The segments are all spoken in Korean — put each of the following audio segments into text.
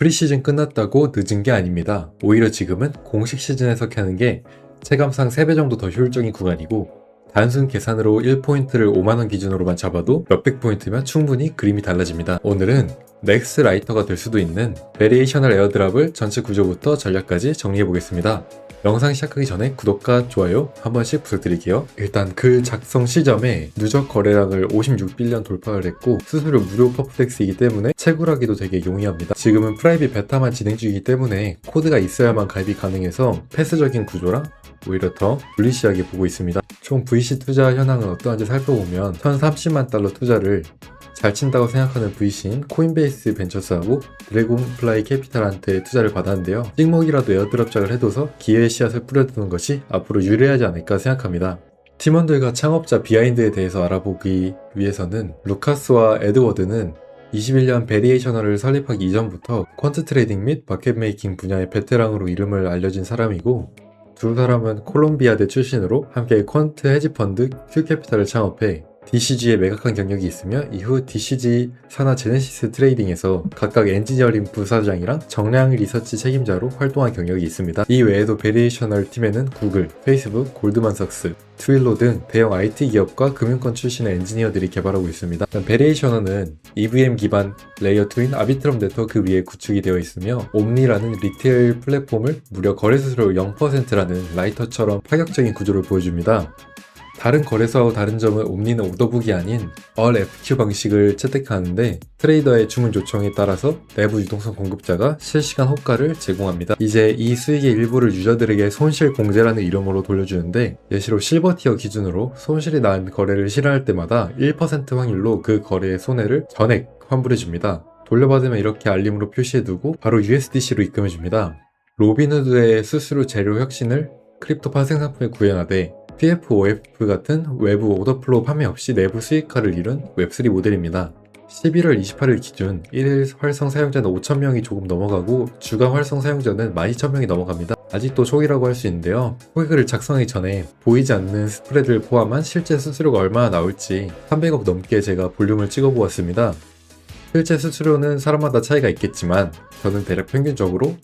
프리시즌 끝났다고 늦은 게 아닙니다. 오히려 지금은 공식 시즌에서 켜는 게 체감상 3배 정도 더 효율적인 구간이고 단순 계산으로 1포인트를 5만원 기준으로만 잡아도 몇백 포인트면 충분히 그림이 달라집니다. 오늘은 넥스 라이터가 될 수도 있는 베리에이셔널 에어드랍을 전체 구조부터 전략까지 정리해 보겠습니다. 영상 시작하기 전에 구독과 좋아요 한 번씩 부탁드릴게요. 일단 글 작성 시점에 누적 거래량을 56빌리언 돌파를 했고 수수료 무료 퍼플렉스이기 때문에 채굴하기도 되게 용이합니다. 지금은 프라이빗 베타만 진행 중이기 때문에 코드가 있어야만 가입이 가능해서 패스적인 구조랑 오히려 더 불리시하게 보고 있습니다. 총 VC 투자 현황은 어떠한지 살펴보면 1030만 달러 투자를 잘 친다고 생각하는 VC인 코인베이스 벤처스하고 드래곤플라이 캐피탈한테 투자를 받았는데요. 찍먹이라도 에어드랍 작을 해둬서 기회의 씨앗을 뿌려두는 것이 앞으로 유리하지 않을까 생각합니다. 팀원들과 창업자 비하인드에 대해서 알아보기 위해서는 루카스와 에드워드는 21년 베리에이셔널을 설립하기 이전부터 퀀트 트레이딩 및 마켓 메이킹 분야의 베테랑으로 이름을 알려진 사람이고 두 사람은 콜롬비아대 출신으로 함께 퀀트 헤지펀드 큐캐피탈을 창업해 DCG에 매각한 경력이 있으며 이후 DCG 산하 제네시스 트레이딩에서 각각 엔지니어링 부사장이랑 정량 리서치 책임자로 활동한 경력이 있습니다. 이 외에도 베리에이셔널 팀에는 구글, 페이스북, 골드만삭스, 트윌로 등 대형 IT 기업과 금융권 출신의 엔지니어들이 개발하고 있습니다. 베리에이셔널은 EVM 기반 레이어 2인 아비트럼 네트워크 위에 구축이 되어 있으며 옴니라는 리테일 플랫폼을 무려 거래 수수료 0%라는 라이터처럼 파격적인 구조를 보여줍니다. 다른 거래소와 다른 점은 옴니는 오더북이 아닌 All FQ 방식을 채택하는데 트레이더의 주문 요청에 따라서 내부 유동성 공급자가 실시간 호가를 제공합니다. 이제 이 수익의 일부를 유저들에게 손실 공제라는 이름으로 돌려주는데 예시로 실버 티어 기준으로 손실이 난 거래를 실현할 때마다 1% 확률로 그 거래의 손해를 전액 환불해줍니다. 돌려받으면 이렇게 알림으로 표시해두고 바로 USDC로 입금해줍니다. 로빈후드의 수수료 재료 혁신을 크립토 파생 상품에 구현하되 PFOF 같은 외부 오더플로우 판매 없이 내부 수익화를 이룬 웹3 모델입니다. 11월 28일 기준 1일 활성 사용자는 5,000명이 조금 넘어가고 주간 활성 사용자는 12,000명이 넘어갑니다. 아직도 초기라고 할 수 있는데요. 호객을 작성하기 전에 보이지 않는 스프레드를 포함한 실제 수수료가 얼마나 나올지 300억 넘게 제가 볼륨을 찍어보았습니다. 실제 수수료는 사람마다 차이가 있겠지만 저는 대략 평균적으로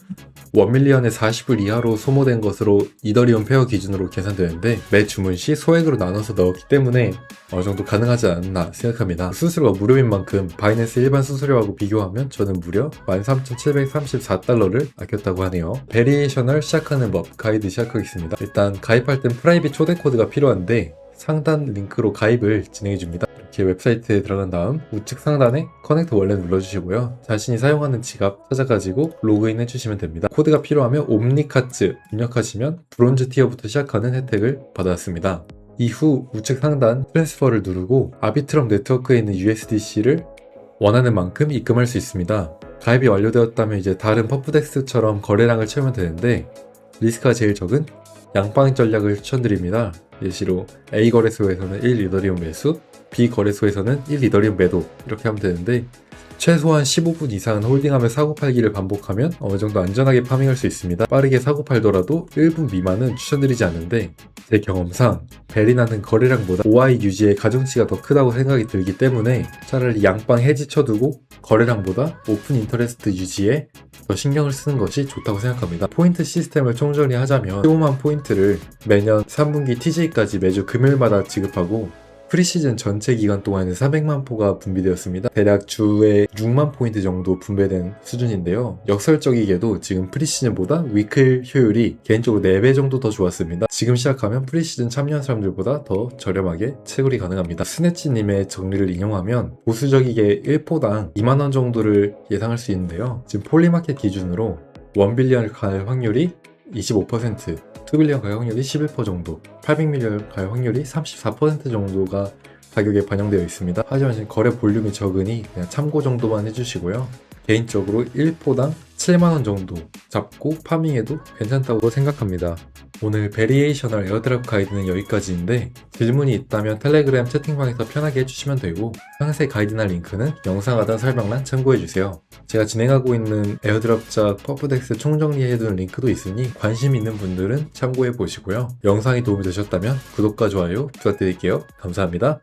1밀리언에 40불 이하로 소모된 것으로 이더리움 페어 기준으로 계산되는데 매 주문 시 소액으로 나눠서 넣었기 때문에 어느 정도 가능하지 않나 생각합니다. 수수료가 무료인 만큼 바이낸스 일반 수수료하고 비교하면 저는 무려 13,734달러를 아꼈다고 하네요. 베리에이셔널 시작하는 법 가이드 시작하겠습니다. 일단 가입할 땐 프라이빗 초대 코드가 필요한데 상단 링크로 가입을 진행해줍니다. 이렇게 웹사이트에 들어간 다음 우측 상단에 커넥트 원래 눌러주시고요. 자신이 사용하는 지갑 찾아가지고 로그인 해주시면 됩니다. 코드가 필요하면 옴니카츠 입력하시면 브론즈 티어부터 시작하는 혜택을 받았습니다. 이후 우측 상단 트랜스퍼를 누르고 아비트럼 네트워크에 있는 USDC를 원하는 만큼 입금할 수 있습니다. 가입이 완료되었다면 이제 다른 퍼프덱스처럼 거래량을 채우면 되는데 리스크가 제일 적은 양방 전략을 추천드립니다. 예시로 A 거래소에서는 1 이더리움 매수, B 거래소에서는 1 이더리움 매도 이렇게 하면 되는데 최소한 15분 이상 홀딩하며 사고 팔기를 반복하면 어느 정도 안전하게 파밍할 수 있습니다. 빠르게 사고 팔더라도 1분 미만은 추천드리지 않는데 제 경험상 베리나는 거래량보다 OI 유지의 가중치가 더 크다고 생각이 들기 때문에 차라리 양방 해지 쳐두고 거래량보다 오픈 인터레스트 유지에 더 신경을 쓰는 것이 좋다고 생각합니다. 포인트 시스템을 총정리 하자면 15만 포인트를 매년 3분기 TJ까지 매주 금요일마다 지급하고 프리시즌 전체 기간 동안에 400만 포가 분비되었습니다. 대략 주에 6만 포인트 정도 분배된 수준인데요. 역설적이게도 지금 프리시즌보다 위클 효율이 개인적으로 4배 정도 더 좋았습니다. 지금 시작하면 프리시즌 참여한 사람들보다 더 저렴하게 채굴이 가능합니다. 스네치님의 정리를 인용하면 보수적이게 1포당 2만원 정도를 예상할 수 있는데요. 지금 폴리마켓 기준으로 1빌리언을 갈 확률이 25%, 2빌리언 가격 확률이 11% 정도, 800밀리언 가격 확률이 34% 정도가 가격에 반영되어 있습니다. 하지만 지금 거래 볼륨이 적으니 그냥 참고 정도만 해주시고요. 개인적으로 1포당 7만원 정도 잡고 파밍해도 괜찮다고 생각합니다. 오늘 베리에이셔널 에어드랍 가이드는 여기까지인데 질문이 있다면 텔레그램 채팅방에서 편하게 해주시면 되고 상세 가이드나 링크는 영상 하단 설명란 참고해주세요. 제가 진행하고 있는 에어드랍작 퍼프덱스 총정리해둔 링크도 있으니 관심 있는 분들은 참고해보시고요. 영상이 도움이 되셨다면 구독과 좋아요 부탁드릴게요. 감사합니다.